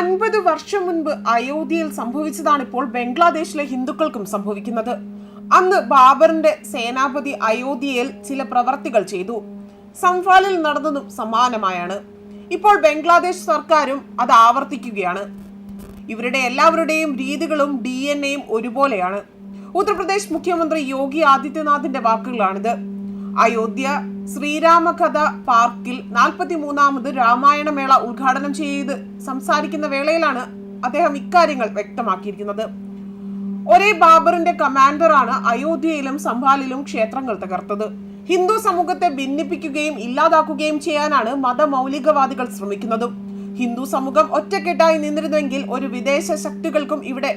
അൻപത് വർഷം മുൻപ് അയോധ്യയിൽ സംഭവിച്ചതാണ് ഇപ്പോൾ ബംഗ്ലാദേശിലെ ഹിന്ദുക്കൾക്കും സംഭവിക്കുന്നത്. അന്ന് ബാബറിന്റെ സേനാപതി അയോധ്യയിൽ ചില പ്രവർത്തികൾ ചെയ്തു. സംഫാലിൽ നടന്നതും സമാനമായാണ്. ഇപ്പോൾ ബംഗ്ലാദേശ് സർക്കാരും അത് ആവർത്തിക്കുകയാണ്. ഇവരുടെ എല്ലാവരുടെയും രീതികളും ഡി എൻ എയും ഒരുപോലെയാണ്. ഉത്തർപ്രദേശ് മുഖ്യമന്ത്രി യോഗി ആദിത്യനാഥിന്റെ വാക്കുകളാണിത്. അയോധ്യ ശ്രീരാമകഥ പാർക്കിൽ നാൽപ്പത്തി മൂന്നാമത് രാമായണ മേള ഉദ്ഘാടനം ചെയ്ത് സംസാരിക്കുന്ന വേളയിലാണ് അദ്ദേഹം ഇക്കാര്യങ്ങൾ വ്യക്തമാക്കിയിരിക്കുന്നത്. ഒരേ ബാബറിന്റെ കമാൻഡറാണ് അയോധ്യയിലും സംഭാലിലും ക്ഷേത്രങ്ങൾ തകർത്തത്. ഹിന്ദു സമൂഹത്തെ ഭിന്നിപ്പിക്കുകയും ഇല്ലാതാക്കുകയും ചെയ്യാനാണ് മതമൗലികവാദികൾ ശ്രമിക്കുന്നത്. ഹിന്ദു സമൂഹം ഒറ്റക്കെട്ടായി നിന്നിരുന്നെങ്കിൽ ഒരു വിദേശ ശക്തികൾക്കും ഇവിടെ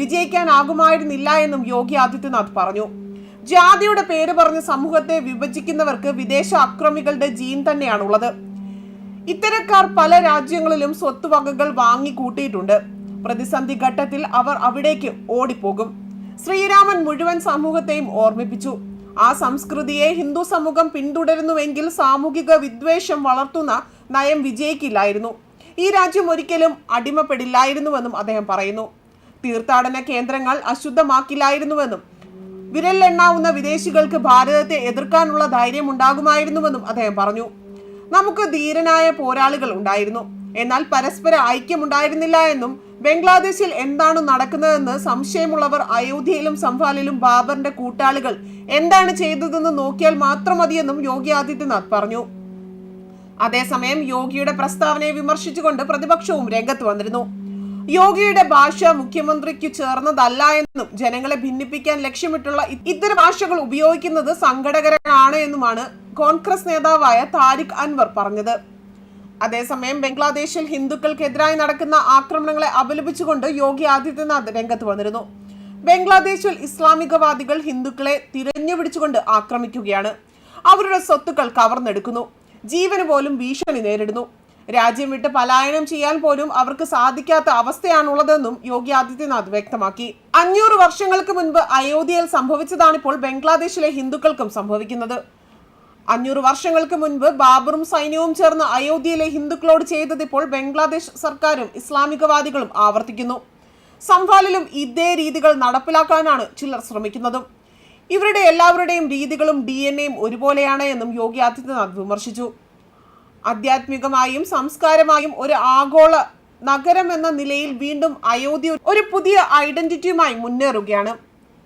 വിജയിക്കാനാകുമായിരുന്നില്ല എന്നും യോഗി ആദിത്യനാഥ് പറഞ്ഞു. ജാതിയുടെ പേര് പറഞ്ഞ് സമൂഹത്തെ വിഭജിക്കുന്നവർക്ക് വിദേശ അക്രമികളുടെ ജീൻ തന്നെയാണുള്ളത്. ഇത്തരക്കാർ പല രാജ്യങ്ങളിലും സ്വത്തുവകകൾ വാങ്ങിക്കൂട്ടിയിട്ടുണ്ട് പ്രതിസന്ധി ഘട്ടത്തിൽ അവർ അവിടേക്ക് ഓടിപ്പോകും. ശ്രീരാമൻ മുഴുവൻ സമൂഹത്തെയും ഓർമ്മിപ്പിച്ചു. ആ സംസ്കൃതിയെ ഹിന്ദു സമൂഹം പിന്തുടരുന്നുവെങ്കിൽ സാമൂഹിക വിദ്വേഷം വളർത്തുന്ന നയം വിജയിക്കില്ലായിരുന്നു. ഈ രാജ്യം ഒരിക്കലും അടിമപ്പെടില്ലായിരുന്നുവെന്നും അദ്ദേഹം പറയുന്നു. തീർത്ഥാടന കേന്ദ്രങ്ങൾ അശുദ്ധമാക്കില്ലായിരുന്നുവെന്നും വിരലിലെണ്ണാവുന്ന വിദേശികൾക്ക് ഭാരതത്തെ എതിർക്കാനുള്ള ധൈര്യം ഉണ്ടാകുമായിരുന്നുവെന്നും അദ്ദേഹം പറഞ്ഞു. നമുക്ക് ധീരനായ പോരാളികൾ ഉണ്ടായിരുന്നു. എന്നാൽ പരസ്പര ഐക്യമുണ്ടായിരുന്നില്ല എന്നും ബംഗ്ലാദേശിൽ എന്താണ് നടക്കുന്നതെന്ന് സംശയമുള്ളവർ അയോധ്യയിലും സംഫാലിലും ബാബറിന്റെ കൂട്ടാളികൾ എന്താണ് ചെയ്തതെന്ന് നോക്കിയാൽ മാത്രം മതിയെന്നും യോഗി ആദിത്യനാഥ് പറഞ്ഞു. അതേസമയം യോഗിയുടെ പ്രസ്താവനയെ വിമർശിച്ചുകൊണ്ട് പ്രതിപക്ഷവും രംഗത്ത് വന്നിരുന്നു. യോഗിയുടെ ഭാഷ മുഖ്യമന്ത്രിക്ക് ചേർന്നതല്ല എന്നും ജനങ്ങളെ ഭിന്നിപ്പിക്കാൻ ലക്ഷ്യമിട്ടുള്ള ഇത്തരം ഭാഷകൾ ഉപയോഗിക്കുന്നത് സങ്കടകരമാണ് എന്നുമാണ് കോൺഗ്രസ് നേതാവായ താരിഖ് അൻവർ പറഞ്ഞത്. അതേസമയം ബംഗ്ലാദേശിൽ ഹിന്ദുക്കൾക്കെതിരായി നടക്കുന്ന ആക്രമണങ്ങളെ അപലപിച്ചുകൊണ്ട് യോഗി ആദിത്യനാഥ് രംഗത്ത് വന്നിരുന്നു. ബംഗ്ലാദേശിൽ ഇസ്ലാമികവാദികൾ ഹിന്ദുക്കളെ തിരഞ്ഞുപിടിച്ചുകൊണ്ട് ആക്രമിക്കുകയാണ്. അവരുടെ സ്വത്തുക്കൾ കവർന്നെടുക്കുന്നു. ജീവന് പോലും ഭീഷണി നേരിടുന്നു. രാജ്യം വിട്ട് പലായനം ചെയ്യാൻ പോലും അവർക്ക് സാധിക്കാത്ത അവസ്ഥയാണുള്ളതെന്നും യോഗി ആദിത്യനാഥ് വ്യക്തമാക്കി. അഞ്ഞൂറ് വർഷങ്ങൾക്ക് മുൻപ് അയോധ്യയിൽ സംഭവിച്ചതാണിപ്പോൾ ബംഗ്ലാദേശിലെ ഹിന്ദുക്കൾക്കും സംഭവിക്കുന്നത്. അഞ്ഞൂറ് വർഷങ്ങൾക്ക് മുൻപ് ബാബറും സൈന്യവും ചേർന്ന് അയോധ്യയിലെ ഹിന്ദുക്കളോട് ചെയ്തത് ഇപ്പോൾ ബംഗ്ലാദേശ് സർക്കാരും ഇസ്ലാമികവാദികളും ആവർത്തിക്കുന്നു. സംഫാലിലും ഇതേ രീതികൾ നടപ്പിലാക്കാനാണ് ചിലർ ശ്രമിക്കുന്നതും. ഇവരുടെ എല്ലാവരുടെയും രീതികളും ഡി എൻ എയും ഒരുപോലെയാണ് എന്നും യോഗി ആദിത്യനാഥ് വിമർശിച്ചു. ആധ്യാത്മികമായും സംസ്കാരമായും ഒരു ആഗോള നഗരം എന്ന നിലയിൽ വീണ്ടും അയോധ്യ ഒരു പുതിയ ഐഡന്റിറ്റിയുമായി മുന്നേറുകയാണ്.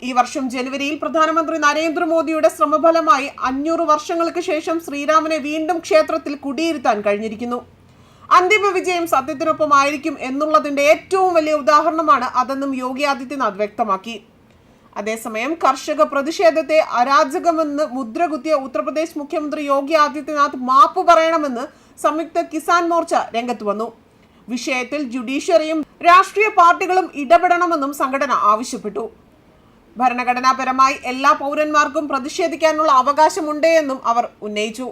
ഈ വർഷം ജനുവരിയിൽ പ്രധാനമന്ത്രി നരേന്ദ്രമോദിയുടെ ശ്രമഫലമായി അഞ്ഞൂറ് വർഷങ്ങൾക്ക് ശേഷം ശ്രീരാമനെ വീണ്ടും ക്ഷേത്രത്തിൽ കുടിയിരുത്താൻ കഴിഞ്ഞിരിക്കുന്നു. അന്തിമ വിജയം സത്യത്തിനൊപ്പമായിരിക്കും എന്നുള്ളതിന്റെ ഏറ്റവും വലിയ ഉദാഹരണമാണ് അതെന്നും യോഗി ആദിത്യനാഥ് വ്യക്തമാക്കി. അതേസമയം കർഷക പ്രതിഷേധത്തെ അരാജകമെന്ന് മുദ്രകുത്തിയ ഉത്തർപ്രദേശ് മുഖ്യമന്ത്രി യോഗി ആദിത്യനാഥ് മാപ്പ് പറയണമെന്ന് സംയുക്ത കിസാൻ മോർച്ച രംഗത്ത് വന്നു. വിഷയത്തിൽ ജുഡീഷ്യറിയും രാഷ്ട്രീയ പാർട്ടികളും ഇടപെടണമെന്നും സംഘടന ആവശ്യപ്പെട്ടു. ഭരണഘടനാപരമായി എല്ലാ പൗരന്മാർക്കും പ്രതിഷേധിക്കാനുള്ള അവകാശമുണ്ട് എന്നും അവർ ഉന്നയിച്ചു.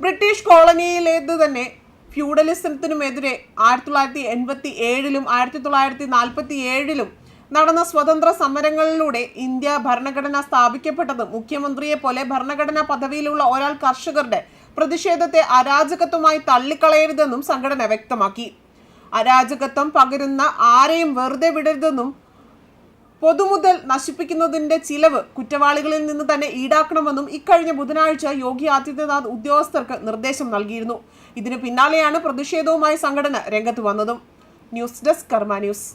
ബ്രിട്ടീഷ് കോളനിയിലേത് തന്നെ ഫ്യൂഡലിസത്തിനുമെതിരെ ആയിരത്തി തൊള്ളായിരത്തി എൺപത്തി ഏഴിലും ആയിരത്തി തൊള്ളായിരത്തി നാൽപ്പത്തി ഏഴിലും നടന്ന സ്വതന്ത്ര സമരങ്ങളിലൂടെ ഇന്ത്യ ഭരണഘടന സ്ഥാപിക്കപ്പെട്ടത് മുഖ്യമന്ത്രിയെ പോലെ ഭരണഘടനാ പദവിയിലുള്ള ഒരാൾ കർഷകരുടെ പ്രതിഷേധത്തെ അരാജകത്വമായി തള്ളിക്കളയരുതെന്നും സംഘടന വ്യക്തമാക്കി. അരാജകത്വം പകരുന്ന ആരെയും വെറുതെ വിടരുതെന്നും പൊതുമുതൽ നശിപ്പിക്കുന്നതിന്റെ ചിലവ് കുറ്റവാളികളിൽ നിന്ന് തന്നെ ഈടാക്കണമെന്നും ഇക്കഴിഞ്ഞ ബുധനാഴ്ച യോഗി ആദിത്യനാഥ് ഉദ്യോഗസ്ഥർക്ക് നിർദ്ദേശം നൽകിയിരുന്നു. ഇതിന് പിന്നാലെയാണ് പ്രതിഷേധവുമായി സംഘടന രംഗത്ത് വന്നതും. News desk Karma news.